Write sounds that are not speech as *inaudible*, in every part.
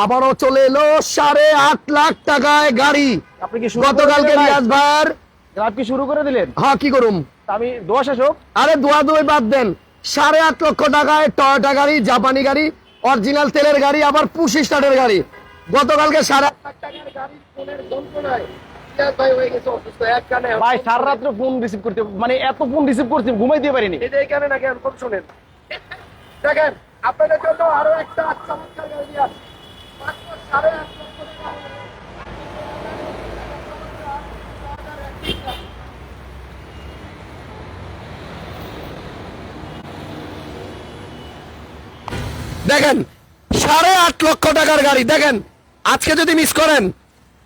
আবারও চলে এলো সাড়ে আট লাখ টাকায় গাড়ি। আপনি কি গতকালকে রিয়াজ ভাইয়ের কি শুরু করে দিলেন? হ্যাঁ কি করুম? আমি দোয়া শেষ হোক। আরে দোয়া দুই বাদ দেন। সাড়ে আট লক্ষ টাকায় টয়োটা গাড়ি জাপানি গাড়ি অরিজিনাল তেলের গাড়ি আবার পুশ স্টার্টের গাড়ি। গতকালকে সাড়ে আট লাখ টাকার গাড়ি ফোনের যন্ত্রণায় ভাই সারা রাত্রে ফোন রিসিভ করতে মানে এত ফোন রিসিভ করছি ঘুমাই দিয়ে পারিনি। এখানে নাকি এখন দেখেন আপনাদের জন্য আরও একটা চমৎকার গাড়ি নিয়ে আসছি। মাত্র সাড়ে আট লক্ষ টাকা হলে দেখেন, সাড়ে আট লক্ষ টাকার গাড়ি। দেখেন, আজকে যদি মিস করেন,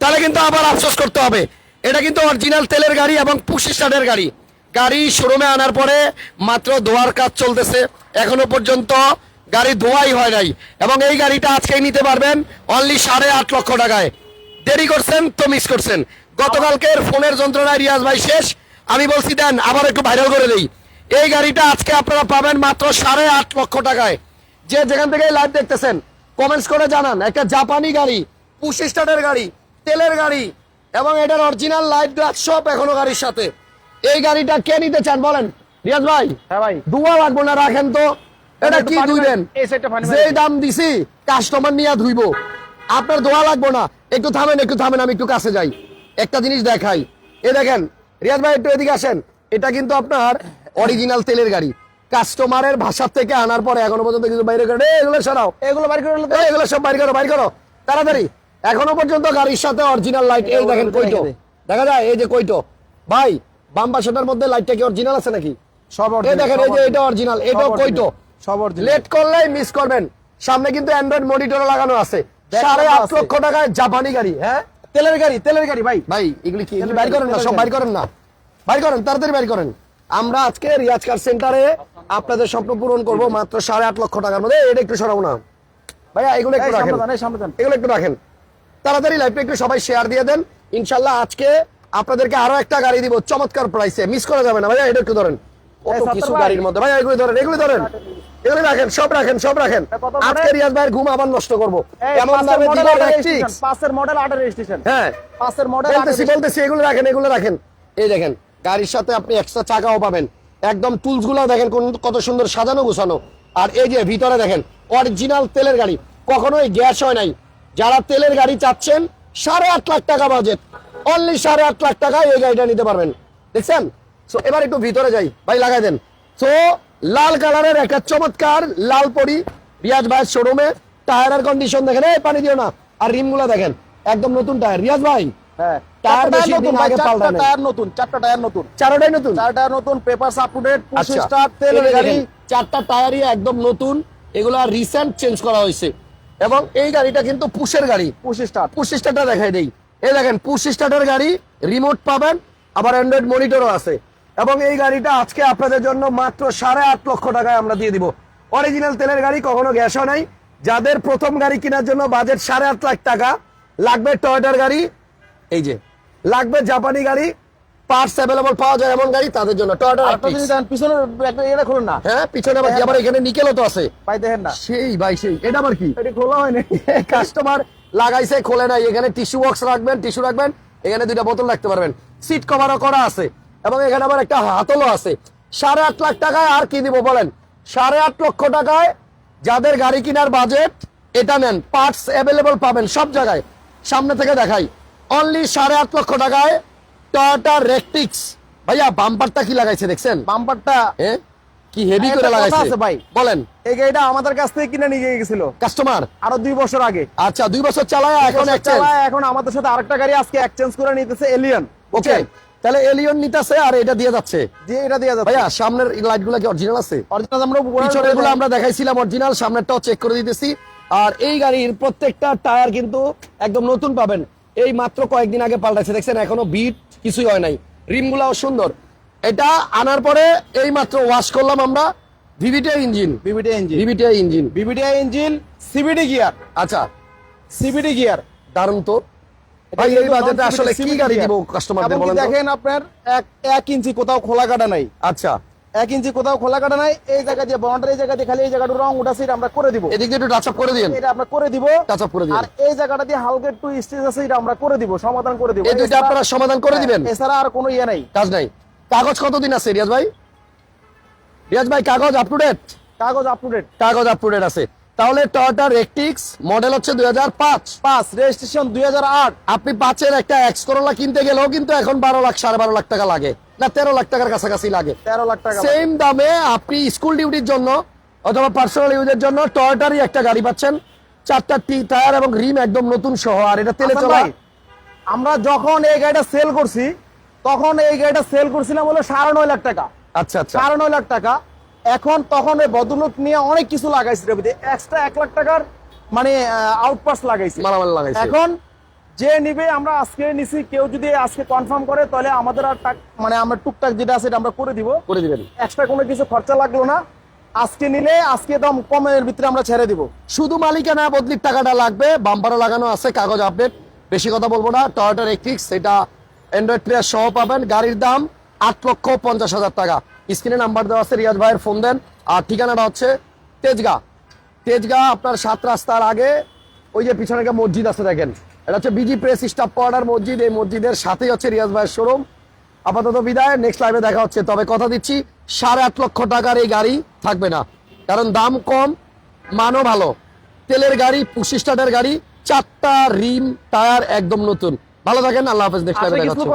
তাহলে কিন্তু আবার আফসোস করতে হবে। এটা কিন্তু অরিজিনাল তেলের গাড়ি এবং পুশি স্টার্টের গাড়ি। গাড়ি শোরুমে আনার পরে মাত্র ধোয়ার কাজ চলতেছে। এখনও পর্যন্ত গাড়ি ধোয়াই হয় নাই। এবং এই গাড়িটা আজকেই নিতে পারবেন অনলি সাড়ে আট লক্ষ টাকায়। দেরি করছেন তো মিস করছেন। গতকালকের ফোনের যন্ত্রণায় রিয়াজ ভাই শেষ। আমি বলছি দেন আবার একটু ভাইরাল করে দেই। এই গাড়িটা আজকে আপনারা পাবেন মাত্র সাড়ে আট লক্ষ টাকায়। যে যেখান থেকে লাইভ দেখতেছেন কমেন্টস করে জানান। একটা জাপানি গাড়ি পুশ স্টার্টের গাড়ি তেলের গাড়ি এবং এটার অরিজিনাল লাইট গ্লাস সব এখনও গাড়ির সাথে। এই গাড়িটা কে নিতে চান বলেন? রিয়াজ ভাই হ্যাঁ ভাই। দুয়া লাগবো না রাখেন তো। এটা কি ধুইবেন? যে দাম দিছি কাস্টমার নিয়ে ধুইবো। আপনার দোয়া লাগবো না। একটু থামেন একটু থামেন আমি একটু কাছে যাই। একটা জিনিস দেখাই। এ দেখেন রিয়াজ ভাই একটু এদিকে আসেন। এটা কিন্তু আপনার অরিজিনাল তেলের গাড়ি। কাস্টমারের ভাষা থেকে আনার পরে এখনও পর্যন্ত কিছু বাইরে করে এগুলো সরাও। এগুলো বাড়ি করে এগুলো সব বাইর করো বাইর করো। তাড়াতাড়ি। এখনও পর্যন্ত গাড়ির সাথে অরিজিনাল লাইট এই দেখেন কইটো। দেখা যায় এই যে কইটো। ভাই বাম পাশেটার মধ্যে লাইটটা কি অরিজিনাল আছে নাকি? সব এই দেখেন এই যে এটা অরিজিনাল এটাও কইটো। সব লেট করলেই মিস করবেন। সামনে কিন্তু অ্যান্ড্রয়েড মনিটর লাগানো আছে। সাড়ে আট লক্ষ টাকায় জাপানি গাড়ি হ্যাঁ? তেলের গাড়ি তেলের গাড়ি ভাই। ভাই এগুলি কি বাইর করেন না সব বাইর করেন না। বাইর করেন তাড়াতাড়ি বাইর করেন। আমরা আজকে রিয়াজ কার সেন্টারে আপনাদের স্বপ্ন পূরণ করব মাত্র সাড়ে আট লক্ষ টাকার মধ্যে। এটা একটু সরাবো না। ভাইয়া এগুলো একটু রাখেন। এগুলো একটু রাখেন। তাড়াতাড়ি লাইভটা একটু সবাই শেয়ার দিয়ে দেন। ইনশাল্লাহ আজকে আপনাদেরকে আরও একটা গাড়ি দিব চমৎকার প্রাইসে মিস করা যাবে না। ভাইয়া এটা একটু ধরেন। কত কিছু গাড়ির মধ্যে। ভাইয়া এগুলো ধরেন এগুলো ধরেন। এগুলো রাখেন সব রাখেন সব রাখেন। আজকে রিয়াজ ভাইয়ের ঘুম আবার নষ্ট করব। এই এমন পাঁচের দিব আটের পাঁচের মডেল আটের রেজিস্ট্রেশন হ্যাঁ। পাঁচের মডেল বলতেছি বলতেছি এগুলো রাখেন এগুলো রাখেন। এই দেখেন গাড়ির সাথে আপনি এক্সট্রা চাকাও পাবেন। একদম টুলসগুলো দেখেন কত সুন্দর সাজানো গোছানো। আর এই যে ভিতরে দেখেন অরিজিনাল তেলের গাড়ি। কখনোই গ্যাস হয় নাই। যারা তেলের গাড়ি চাচ্ছেন সাড়ে আট লাখ টাকা বাজেট অনলি সাড়ে আট লাখ টাকায় এই গাড়িটা নিতে পারবেন। দেখছেন? সো এবার একটু ভিতরে যাই। ভাই লাগাই দেন। তো লাল কালারের একটা চমৎকার লাল পরি রিয়াজ ভাইয়ের শোরুমে টায়ারের কন্ডিশন দেখেন এই পানি দিও না। আর রিমগুলা দেখেন একদম নতুন টায়ার রিয়াজ ভাই হ্যাঁ টায়ার টায়ার বেশি দিন আগে চারটা টায়ার নতুন চারটা টায়ার নতুন। চারোটাই নতুন? চার টায়ার নতুন paper up to date push আচ্ছা স্টার্ট তেলের গাড়ি চারটা টায়ারই একদম নতুন। এগুলো রিসেন্ট চেঞ্জ করা হয়েছে। এবং এই গাড়িটা কিন্তু পুশের গাড়ি। পুশ স্টার্ট পুশ স্টার্টটা দেখাই দেই। এই দেখেন পুশ স্টার্টের গাড়ি রিমোট পাবেন আবার অ্যান্ড্রয়েড মনিটরও আছে। এবং এই গাড়িটা আজকে আপনাদের জন্য মাত্র সাড়ে আট লক্ষ টাকায় আমরা দিয়ে দিব। অরিজিনাল তেলের গাড়ি কখনো গ্যাসও নাই। যাদের প্রথম গাড়ি কেনার জন্য বাজেট সাড়ে আট লাখ টাকা লাগবে টয়টার গাড়ি এই যে লাগবে জাপানি গাড়ি পার্টস অ্যাভেলেবল পাওয়া যায় এমন গাড়ি তাদের জন্য পিছনের একটা এটা খুলুন না। হ্যাঁ পিছনে আবার আবার এখানে নিকেলও তো আছে। ভাই দেখেন না। সেই ভাই সেই এটা আবার কি? এটা খোলা হয়নি। *laughs* কাস্টমার লাগাইছে খোলে নাই। এখানে টিস্যু বক্স রাখবেন টিস্যু রাখবেন এখানে দুইটা বোতল রাখতে পারবেন। সিট কভারও করা আছে। এবং এখানে আবার একটা হাতলও আছে। সাড়ে আট লাখ টাকায় আর কি দিব বলেন? সাড়ে আট লক্ষ টাকায় যাদের গাড়ি কেনার বাজেট এটা নেন। পার্টস অ্যাভেলেবল পাবেন সব জায়গায়। সামনে থেকে দেখাই। অনলি সাড়ে আট লক্ষ টাকায় টয়োটা রেকটিক্স ভাইয়া বাম্পারটা কি লাগাইছে দেখছেন? বাম্পারটা? কি হেভি করে লাগাইছে? আছে ভাই। বলেন। এই গাড়িটা আমাদের কাছ থেকে কিনে নিয়ে গেছিল কাস্টমার আরও দুই বছর আগে। আচ্ছা দুই বছর চালায় এখন এখন আমাদের সাথে আরেকটা গাড়ি আজকে এক্সচেঞ্জ করে নিতেছে এলিয়ন ওকে তাহলে এলিয়ন নিতেছে আর এটা দিয়ে যাচ্ছে। দিয়ে এটা দিয়ে যাচ্ছে। ভাইয়া সামনের লাইটগুলা কি অরিজিনাল আছে? অরিজিনাল আমরা পিছনেরগুলো আমরা দেখাইছিলাম অরিজিনাল সামনেরটাও চেক করে দিতেছি। আর এই গাড়ির প্রত্যেকটা টায়ার কিন্তু একদম নতুন পাবেন। এই মাত্র কয়েকদিন আগে পাল্টাইছে। দেখছেন এখনও বিট কিছুই হয় নাই। রিম গুলাও সুন্দর। এটা আনার পরে এই মাত্র ওয়াশ করলাম আমরা। VVTI engine BBT engine VVTI engine BBTI engine CBD gear আচ্ছা। সিবিডি গিয়ার দারুণ তো। ভাই এই বাজেটে আসলে কি গাড়ি দিব কাস্টমারদের বলেন দেখেন আপনার এক এক ইঞ্চি কোথাও খোলা কাটা নাই। আচ্ছা। এক ইঞ্চি কোথাও খোলা কাটা নাই এই জায়গা দিয়ে বাউন্ডারি এই জায়গা দিয়ে খালি এই জায়গাটা রং উঠাছে এটা আমরা করে দিব। এদিক দিয়ে একটু টাচ আপ করে দিন এটা আমরা করে দিব। টাচ আপ করে দিন আর এই জায়গাটা দিয়ে হালকা একটু স্টেজ আছে এটা আমরা করে দিব সমাধান করে দিব। এই আপনারা সমাধান করে দিবেন। হ্যাঁ, এছাড়া আর কোনো ইয়ে নাই। কাজ নাই। কাগজ কতদিন আছে রিয়াজ ভাই? রিয়াজ ভাই কাগজ আপ টু ডেট কাগজ আপ টু ডেট কাগজ আপ টু ডেট আছে। তাহলে টয়োটা রেকটিক্স মডেল হচ্ছে দুই হাজার পাঁচ। পাঁচ রেজিস্ট্রেশন দুই হাজার আট। আপনি পাঁচের একটা এক্স করোলা কিনতে গেলেও কিন্তু এখন বারো লাখ সাড়ে বারো লাখ টাকা লাগে। না তেরো লাখ টাকার কাছাকাছি লাগে। তেরো লাখ টাকা সেম দামে আপনি স্কুল ডিউটির জন্য অথবা পার্সোনাল ইউজের জন্য টয়োটারই একটা গাড়ি পাচ্ছেন। চারটা টি টায়ার এবং রিম একদম নতুন সহ। আর এটা তেলে হাসান চলা ভাই, আমরা যখন এই গাড়িটা সেল করছি তখন এই গাড়িটা সেল করছিলাম হলো সাড়ে নয় লাখ টাকা। আচ্ছা আচ্ছা। সাড়ে নয় লাখ টাকা। এখন তখন ভদ্রলোক নিয়ে অনেক কিছু লাগাইছে এক্সট্রা এক লাখ টাকার মানে আউটপাস লাগাইছে। মালামাল লাগাইছে। এখন যে নিবে আমরা আজকে নিছি কেউ যদি আজকে কনফার্ম করে তাহলে আমাদের আর টাক- মানে আমরা টুকটাক যেটা আছে এটা আমরা করে দিব। করে দিবেন। এক্সট্রা কোনো কিছু খরচা লাগল না। আজকে নিলে আজকে দাম কমের ভিতরে আমরা ছেড়ে দিব। শুধু মালিকানা বদলির টাকাটা লাগবে বাম্পারও লাগানো আছে কাগজ আপডেট বেশি কথা বলব না টয়োটা রেকটিক্স এটা অ্যান্ড্রয়েড প্লেয়ার সহ পাবেন গাড়ির দাম আট লক্ষ পঞ্চাশ হাজার টাকা। স্ক্রিনে নাম্বার দেওয়া আছে রিয়াজ ভাইয়ের ফোন দেন। আর ঠিকানাটা হচ্ছে তেজগা। তেজগা আপনার সাত রাস্তার আগে ওই যে পিছনে একটা মসজিদ আছে দেখেন। এটা হচ্ছে বিজি প্রেস স্টাফ কোয়ার্টার মসজিদ। এই মসজিদের সাথেই হচ্ছে রিয়াজ ভাইয়ের শোরুম। আপাতত বিদায় নেক্সট লাইভে দেখা হচ্ছে। তবে কথা দিচ্ছি সাড়ে আট লক্ষ টাকার এই গাড়ি থাকবে না। কারণ দাম কম মানও ভালো। তেলের গাড়ি পুশি স্টার্টের গাড়ি চারটা রিম টায়ার একদম নতুন। ভালো থাকেন আল্লাহ হাফেজ নেক্সট লাইভে দেখা হচ্ছে।